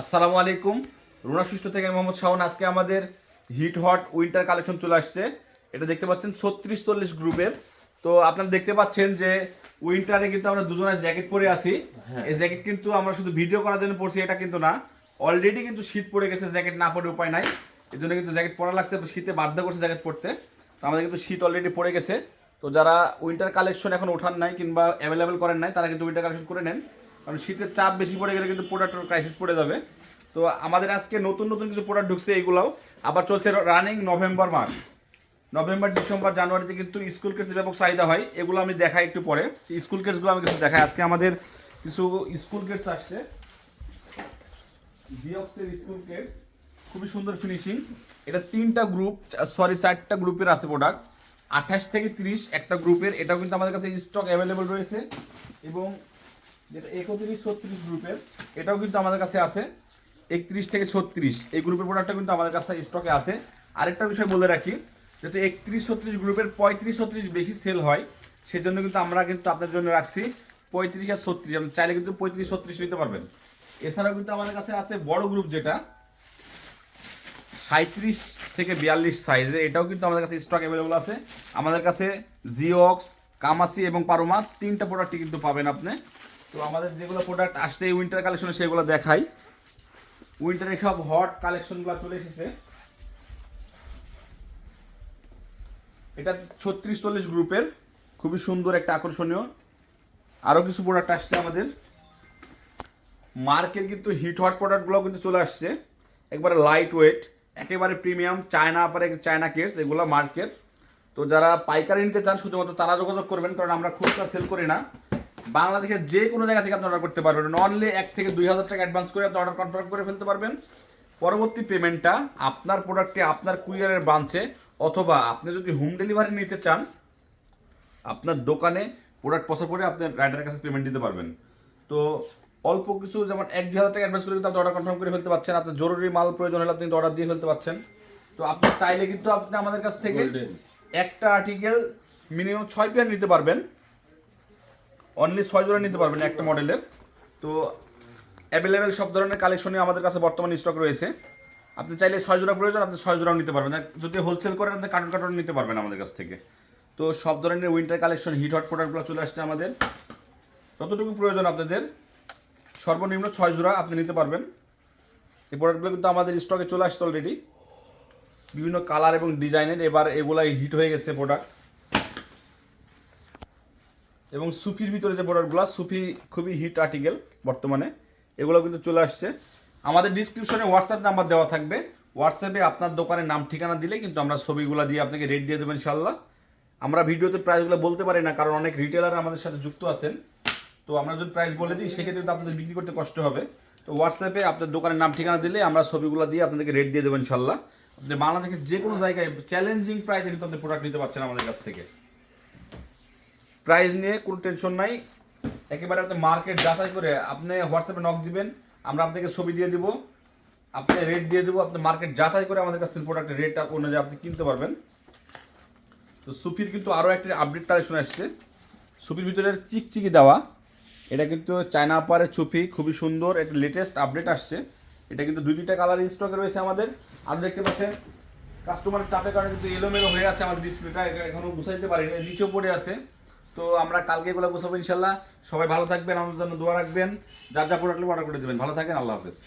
আসসালামু আলাইকুম। রুনা সুষ্ঠ থেকে মোহাম্মদ শাওন। আজকে আমাদের হিট হট উইন্টার কালেকশন চলে আসছে। এটা দেখতে পাচ্ছেন ছত্রিশ চল্লিশ গ্রুপের। তো আপনারা দেখতে পাচ্ছেন যে উইন্টারে কিন্তু আমরা দুজনে জ্যাকেট পরে আছি। এই জ্যাকেট কিন্তু আমরা শুধু ভিডিও করার জন্য পড়ছি এটা কিন্তু না। অলরেডি কিন্তু শীত পড়ে গেছে জ্যাকেট না পরে উপায় নাই। এই জন্য কিন্তু জ্যাকেট পরা লাগছে শীতে বাধ্য করছে জ্যাকেট পরতে। তো আমাদের কিন্তু শীত অলরেডি পড়ে গেছে। তো যারা উইন্টার কালেকশন এখন ওঠান নাই কিংবা অ্যাভেলেবেল করেন নাই তারা কিন্তু উইন্টার কালেকশন করে নেন। কারণ শীতের চাপ বেশি পড়ে গেলে কিন্তু প্রোডাক্টের ক্রাইসিস পড়ে যাবে। তো আমাদের আজকে নতুন নতুন কিছু প্রোডাক্ট ঢুকছে এইগুলাও। আবার চলছে রানিং নভেম্বর মাস। নভেম্বর ডিসেম্বর জানুয়ারিতে কিন্তু স্কুল কেস ব্যাপক চাহিদা হয়। এগুলো আমি দেখাই একটু পরে। স্কুল কেসগুলো আমি কিছু দেখাই। আজকে আমাদের কিছু স্কুল কেস আসছে। জিওক্সের স্কুল কেস খুবই সুন্দর ফিনিশিং এটা তিনটা গ্রুপ সরি চারটা গ্রুপের আছে প্রোডাক্ট আঠাশ থেকে তিরিশ একটা গ্রুপের এটাও কিন্তু আমাদের কাছে স্টক অ্যাভেলেবল রয়েছে। এবং যেটা একত্রিশ, ছত্রিশ গ্রুপের, এটাও কিন্তু আমাদের কাছে আছে। একত্রিশ থেকে ছত্রিশ, এই গ্রুপের প্রোডাক্টটা কিন্তু আমাদের কাছে স্টকে আছে। আরেকটা বিষয় বলে রাখি, যেহেতু একত্রিশ, ছত্রিশ গ্রুপের পঁয়ত্রিশ, ছত্রিশ বেশি সেল হয়, সেজন্য কিন্তু আমরা কিন্তু আপনার জন্য রাখছি পঁয়ত্রিশ আর ছত্রিশ। আপনি চাইলে কিন্তু পঁয়ত্রিশ, ছত্রিশ নিতে পারবেন। এছাড়াও কিন্তু আমাদের কাছে আছে বড় গ্রুপ যেটা সাঁত্রিশ থেকে বিয়াল্লিশ সাইজের এটাও কিন্তু আমাদের কাছে স্টক অ্যাভেলেবল আছে। আমাদের কাছে জিওক্স কামাসি এবং পারোমা তিনটা প্রোডাক্টই কিন্তু পাবেন আপনি। তো আমাদের যেগুলো প্রোডাক্ট আসছে উইন্টার কালেকশনে সেগুলো দেখাই। উইন্টারে সব হট কালেকশনগুলো চলে এসেছে। এটা ছত্রিশ চল্লিশ গ্রুপের খুবই সুন্দর একটা আকর্ষণীয়। আরও কিছু প্রোডাক্ট আসছে আমাদের। মার্কের কিন্তু হিট হট প্রোডাক্টগুলো কিন্তু চলে আসছে। একবারে লাইট ওয়েট একেবারে প্রিমিয়াম চায়না আপারে চায়না কেস এগুলো মার্কেট তো যারা পাইকারি নিতে চান, শুধুমাত্র তারা যোগাযোগ করবেন, কারণ আমরা খুচরা সেল করি না। বাংলাদেশের যে কোনো জায়গা থেকে আপনি অর্ডার করতে পারবেন। অনলি এক থেকে দুই হাজার টাকা অ্যাডভান্স করে আপনি অর্ডার কনফার্ম করে ফেলতে পারবেন। পরবর্তী পেমেন্টটা আপনার প্রোডাক্টে আপনার কুরিয়ারের ব্রাঞ্চে অথবা আপনি যদি হোম ডেলিভারি নিতে চান আপনার দোকানে প্রোডাক্ট পছন্দ করে আপনি রাইডারের কাছে পেমেন্ট দিতে পারবেন। তো অল্প কিছু যেমন এক দুই হাজার টাকা অ্যাডভান্স করে কিন্তু আপনি অর্ডার কনফার্ম করে ফেলতে পারছেন আপনার জরুরি মাল প্রয়োজন হলে আপনি অর্ডার দিয়ে ফেলতে পারছেন তো আপনি চাইলে কিন্তু আপনি আমাদের কাছ থেকে একটা আর্টিকেল মিনিমাম ছয় পেয়ার নিতে পারবেন। অনলি ছয় জোড়া নিতে পারবেন একটা মডেলের। তো অ্যাভেলেবেল সব ধরনের কালেকশনই আমাদের কাছে বর্তমানে স্টক রয়েছে। আপনি চাইলে ছয় জোড়া প্রয়োজন, আপনি ছয় জোড়াও নিতে পারবেন। যদি হোলসেল করেন, আপনি কার্টন কার্টন নিতে পারবেন আমাদের কাছ থেকে। তো সব ধরনের উইন্টার কালেকশন হিট হট প্রোডাক্টগুলো চলে আসছে আমাদের। যতটুকু প্রয়োজন আপনাদের, সর্বনিম্ন ছয় জোড়া আপনি নিতে পারবেন। এই প্রোডাক্টগুলো কিন্তু আমাদের স্টকে চলে আসছে অলরেডি বিভিন্ন কালার এবং ডিজাইনের এবার এগুলাই হিট হয়ে গেছে প্রোডাক্ট এবং সুফির ভিতরে যে প্রোডাক্টগুলো সুফি খুবই হিট আর্টিকেল বর্তমানে, এগুলো কিন্তু চলে আসছে। আমাদের ডিসক্রিপশনে হোয়াটসঅ্যাপ নাম্বার দেওয়া থাকবে। হোয়াটসঅ্যাপে আপনার দোকানের নাম, ঠিকানা দিলে কিন্তু আমরা ছবিগুলো দিয়ে আপনাকে রেট দিয়ে দেবো ইনশাল্লাহ আমরা ভিডিওতে প্রাইসগুলো বলতে পারি না, কারণ অনেক রিটেলার আমাদের সাথে যুক্ত আছেন। তো আমরা যদি প্রাইস বলে দিই, সেক্ষেত্রে কিন্তু আপনাদের বিক্রি করতে কষ্ট হবে। তো হোয়াটসঅ্যাপে আপনার দোকানের নাম, ঠিকানা দিলে আমরা ছবিগুলো দিয়ে আপনাদেরকে রেট দিয়ে দেবো ইনশাল্লাহ আপনি বাংলাদেশের যে কোনো জায়গায় চ্যালেঞ্জিং প্রাইসে কিন্তু আপনি প্রোডাক্ট নিতে পারছেন আমাদের কাছ থেকে। প্রাইস নিয়ে কোনো টেনশন নাই। একেবারে আপনি মার্কেট যাচাই করে আপনি হোয়াটসঅ্যাপে নক দিবেন। আমরা আপনাকে ছবি দিয়ে দিব। আপনি রেট দিয়ে দেবো, আপনি মার্কেট যাচাই করে আমাদের কাছ থেকে প্রোডাক্টের রেটটা অনুযায়ী আপনি কিনতে পারবেন। তো সুফির কিন্তু আরও একটি আপডেট কালেকশন আসছে। সুফির ভিতরে চিকচিকি দেওয়া। এটা কিন্তু চায়না আপারের চুপি খুবই সুন্দর একটা লেটেস্ট আপডেট আসছে। এটা কিন্তু দুই দুইটা কালার স্টকে রয়েছে আমাদের। আর দেখতে পাচ্ছেন কাস্টমারের চাপের কারণে কিন্তু এলোমেলো হয়ে আছে আমাদের ডিসপ্লেটা এখনও গুছাইতে পারিনি, নিচেও পড়ে আছে। তো আমরা কালকে এগুলো গুছাবো ইনশাল্লাহ। সবাই ভালো থাকবেন, আমাদের জন্য দোয়া রাখবেন। যার যা প্রোডাক্ট অর্ডার করে দেবেন। ভালো থাকেন, আল্লাহ হাফেজ।